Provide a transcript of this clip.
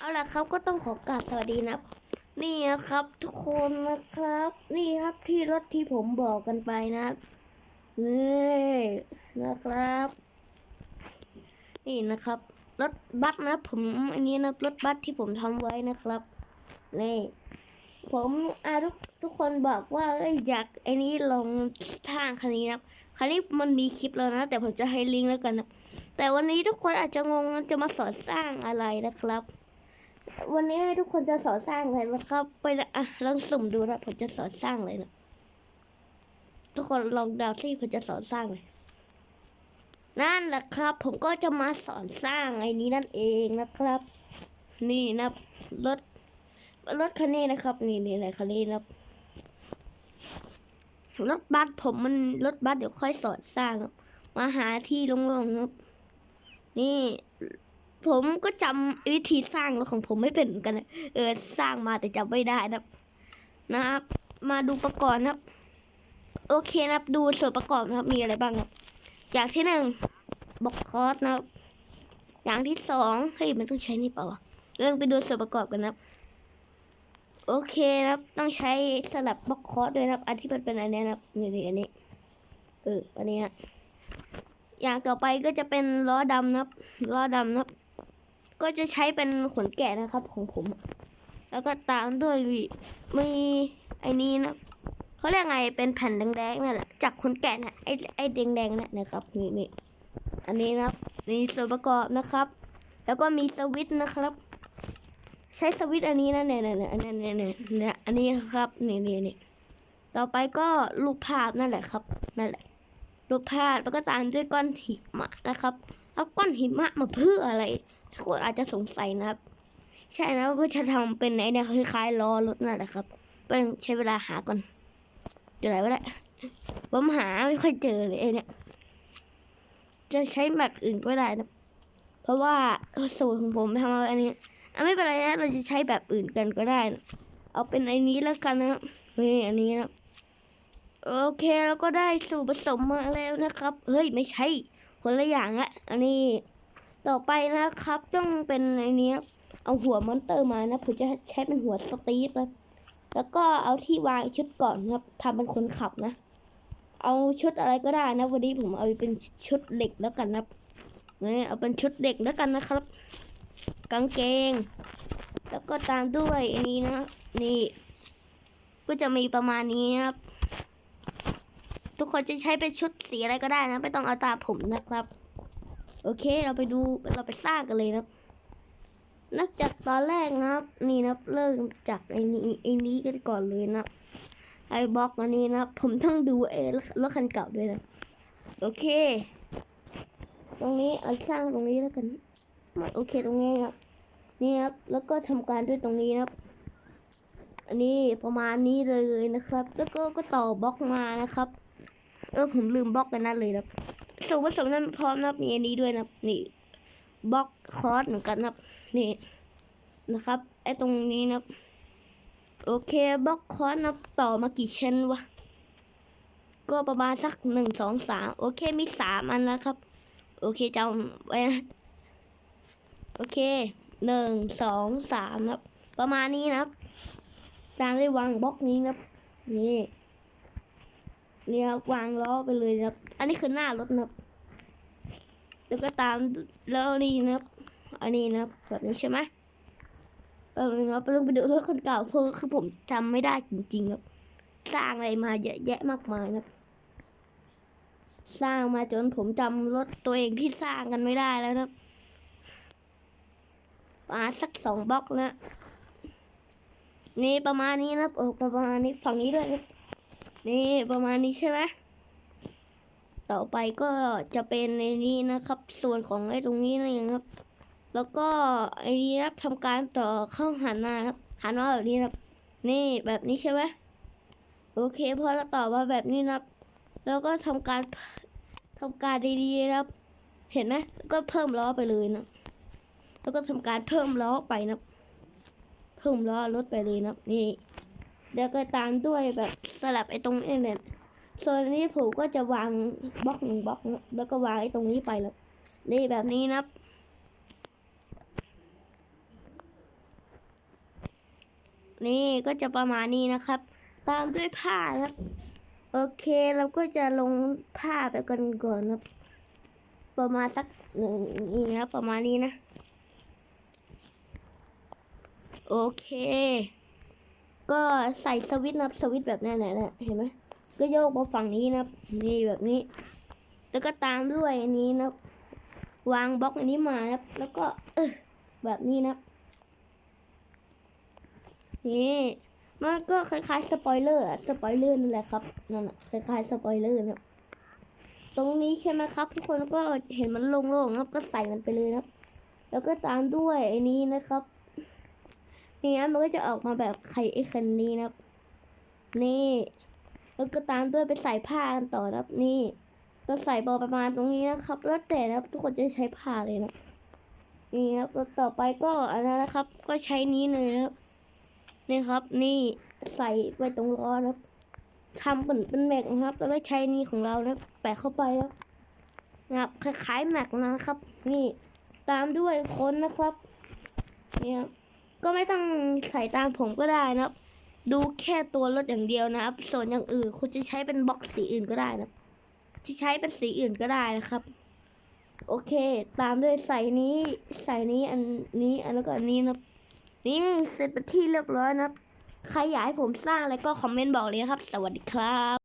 เอาล่ะครับก็ต้องขอกราบสวัสดีนะครับ นี่นะครับ ทุกคนนะครับ นี่ครับที่รถที่ผมบอกกันไปนะครับนี่นะครับ นี่นะครับรถบัสนะผมอันนี้นะรถบัสที่ผมทำไว้นะครับนี่ผมอาทุกทุกคนบอกว่าเอ้ยอยากไอ้นี้ลงทางคันนี้นะครับคันนี้มันมีคลิปแล้วนะ แต่ผมจะให้ลิงก์แล้วกันนะแต่วันนี้ทุกคนอาจจะงงจะมาสอนสร้างอะไรนะครับ วันนี้ให้ทุกคนจะสอนสร้างอะไรนะครับ ไปนะอะลองสุ่มดูนะผมจะสอนสร้างเลยนะทุกคนลองดาวที่ผมจะสอนสร้างเลย นั่นแหละครับ ผมก็จะมาสอนสร้างไอ้นี้นั่นเองนะครับ นี่นะรถรถคันนี้นะครับ นี่นี่อะไรคันนี้นะครับรถบัสผมมันรถบัสเดี๋ยวค่อยสอนสร้าง มาหาที่โล่งๆครับ นี่ ผมก็จำวิธีสร้างรถของผมไม่เป็นเหมือนกันเออสร้างมาแต่จำไม่ได้นะครับ นะครับ มาดูประกอบนะครับ โอเคนะครับ ดูส่วนประกอบนะครับ มีอะไรบ้างครับ อย่างที่หนึ่งบอกคอสนะครับ อย่างที่สองเฮ้ยมันต้องใช้นี่เปล่าวะเรื่องไปดูส่วนประกอบกันนะครับ โอเคนะครับ ต้องใช้สลับบล็อกคอสด้วยนะครับ อันที่มันเป็นอันนี้นะครับนี่นี่อันนี้เอออันนี้นะอย่างต่อไปก็จะเป็นล้อดำนะครับล้อดำนะครับ ก็จะใช้เป็นขนแกะนะครับของผม แล้วก็ตามด้วยวมีไอ้นี้นะเขาเรียกไงเป็นแผ่นแดงๆนั่นแหละจากขนแกะนะไอ้ไอ้แดงๆนั่นนะครับนี่นี่อันนี้นะมีส่วนประกอบนะครับ แล้วก็มีสวิตช์นะครับ ใช้สวิตช์อันนี้นะเนี่นี่ยเนี่ยเนี่ยเนี่ยเนี่ยเนี่ยอันนี้ครับนี่นี่นี่ต่อไปก็รูปภาพนั่นแหละครับนั่นแหละรูปภาพแล้วก็ตามด้วยก้อนหิมะนะครับ เอาก้อนหิมะมาเพื่ออะไรทุกคนอาจจะสงสัยนะครับ ใช่นะก็จะทำเป็นไอ้เนี่ยคล้ายๆล้อรถนั่นแหละครับเป็นใช้เวลาหาก่อนเดี๋ยวไหนวะเนี่ยผมหาไม่ค่อยเจอเลยไอ้เนี่ย จะใช้แบบอื่นก็ได้นะ เพราะว่าสูตรของผมทำเอาอันนี้อะไม่เป็นไรนะเราจะใช้แบบอื่นกันก็ได้นะเอาเป็นไอ้นี้แล้วกันนะนี่อันนี้นะโอเคแล้วก็ได้สูตรผสมมาแล้วนะครับ เฮ้ยไม่ใช่ คนละอย่างละอันนี้ต่อไปนะครับ ต้องเป็นไอ้นี้เอาหัวมอนเตอร์มานะผมจะใช้เป็นหัวสตีฟนะแล้วก็เอาที่วางชุดก่อนครับทำเป็นคนขับนะ เอาชุดอะไรก็ได้นะวันนี้ผมเอาเป็นชุดเหล็กแล้วกันนะครับนี่เอาเป็นชุดเด็กแล้วกันนะครับ กางเกง แล้วก็ตามด้วยอันนี้นะ นี่ ก็จะมีประมาณนี้ครับ ทุกคนจะใช้เป็นชุดสีอะไรก็ได้นะ ไม่ต้องเอาตามผมนะครับ โอเคเราไปดูเราไปสร้างกันเลยนะนับจากตอนแรกนะครับ นี่นะเริ่มจากไอ้นี้ไอ้นี้กันก่อนเลยนะไอ้บล็อกอันนี้นะผมต้องดูไอ้รถคันเก่าด้วยนะ โอเค ตรงนี้เอาสร้างตรงนี้แล้วกันโอเคตรงนี้ครับนี่ครับ แล้วก็ทำการด้วยตรงนี้นะครับ อันนี้ประมาณนี้เลยนะครับ แล้วก็ก็ต่อบล็อกมานะครับ เออผมลืมบล็อกกันนั่นเลยนะครับส่วนผสมนั้นพร้อมนะมีอันนี้ด้วยนะนี่บล็อกคอร์สเหมือนกันนะครับ นี่นะครับไอตรงนี้นะโอเคบล็อกคอร์สนะต่อมากี่ชั้นวะก็ประมาณสักหนึ่งสองสามโอเคมีสามอันแล้วครับ โอเคจำไว้นะโอเคหนึ่งสองสามนะครับ ประมาณนี้นะครับตามด้วยวางบล็อกนี้นะครับนี่ นี่ครับวางล้อไปเลยนะครับ อันนี้คือหน้ารถนะครับ แล้วก็ตามแล้วนี่นะครับ อันนี้นะครับแบบนี้ใช่ไหมเออครับต้องไปดูรถคนเก่าเพราะคือผมจำไม่ได้จริงๆครับ สร้างอะไรมาเยอะแยะมากมายนะครับ สร้างมาจนผมจำรถตัวเองที่สร้างกันไม่ได้แล้วนะครับมาสักสองบล็อกนะนี่ประมาณนี้นะครับโอ้ประมาณนี้ฝั่งนี้ด้วยนะ นี่ประมาณนี้ใช่ไหมต่อไปก็จะเป็นในนี้นะครับ ส่วนของไอ้ตรงนี้นั่นเองครับ แล้วก็ไอ้นี้ครับทำการต่อเข้าหันมาครับหันมาแบบนี้นะครับ นี่แบบนี้ใช่ไหมโอเคพอเราต่อมาแบบนี้นะครับ แล้วก็ทำการทำการดีๆนะครับ เห็นไหมก็เพิ่มล้อไปเลยนะ แล้วก็ทำการเพิ่มล้อไปนะเพิ่มล้อรถไปเลยนะนี่ แล้วก็ตามด้วยแบบสลับไอ้ตรงนี้เนี่ยส่วนนี้ผมก็จะวางบล็อกหนึ่งบล็อกแล้วก็วางไอ้ตรงนี้ไปแล้วนี่แบบนี้นะนี่ก็จะประมาณนี้นะครับ ตามด้วยผ้านะครับ โอเคเราก็จะลงผ้าไปกันก่อนนะครับ ประมาณสักหนึ่งนี่ครับประมาณนี้นะ โอเค ก็ใส่สวิตช์นะครับสวิตช์แบบนี้นะนะเห็นไหมก็โยกมาฝั่งนี้นะครับนี่แบบนี้ แล้วก็ตามด้วยอันนี้นะครับวางบล็อกอันนี้มานะครับ แล้วก็เออแบบนี้นับนี่มันก็คล้ายๆสปอยเลอร์สปอยเลอร์นั่นแหละครับนั่นอะคล้ายๆสปอยเลอร์นะตรงนี้ใช่ไหมครับ ทุกคนก็เห็นมันโล่งๆนะครับก็ใส่มันไปเลยนะครับ แล้วก็ตามด้วยไอ้นี้นะครับ นี่นะมันก็จะออกมาแบบไข่ไอ้คันนี้นะครับ นี่ แล้วก็ตามด้วยไปใส่ผ้ากันต่อนะครับนี่ก็ใส่บอประมาณตรงนี้นะครับ แล้วแต่นะครับทุกคนจะใช้ผ้าเลยนะนี่นะครับแล้วต่อไปก็อันนั้นนะครับ ก็ใช้นี้เลยนะครับนี่ครับ นี่ใส่ไว้ตรงล้อนะครับทำเป็นเป็นแม็กนะครับ แล้วก็ใช้นี่ของเรานับแปะเข้าไปนะครับนะครับคล้ายๆแม็กนะครับ นี่ตามด้วยคนนะครับ เนี่ยครับ ก็ไม่ต้องใส่ตามผมก็ได้นะครับ ดูแค่ตัวรถอย่างเดียวนะครับ ส่วนอย่างอื่นคุณจะใช้เป็นบล็อกสีอื่นก็ได้นะครับที่ใช้เป็นสีอื่นก็ได้นะครับ โอเค ตามด้วยใส่นี้ใส่นี้อันนี้อันแล้วก็อันนี้นะครับนี่เสร็จเป็นที่เรียบร้อยนะครับ ใครอยากให้ผมสร้างอะไรก็คอมเมนต์บอกเลยนะครับ สวัสดีครับ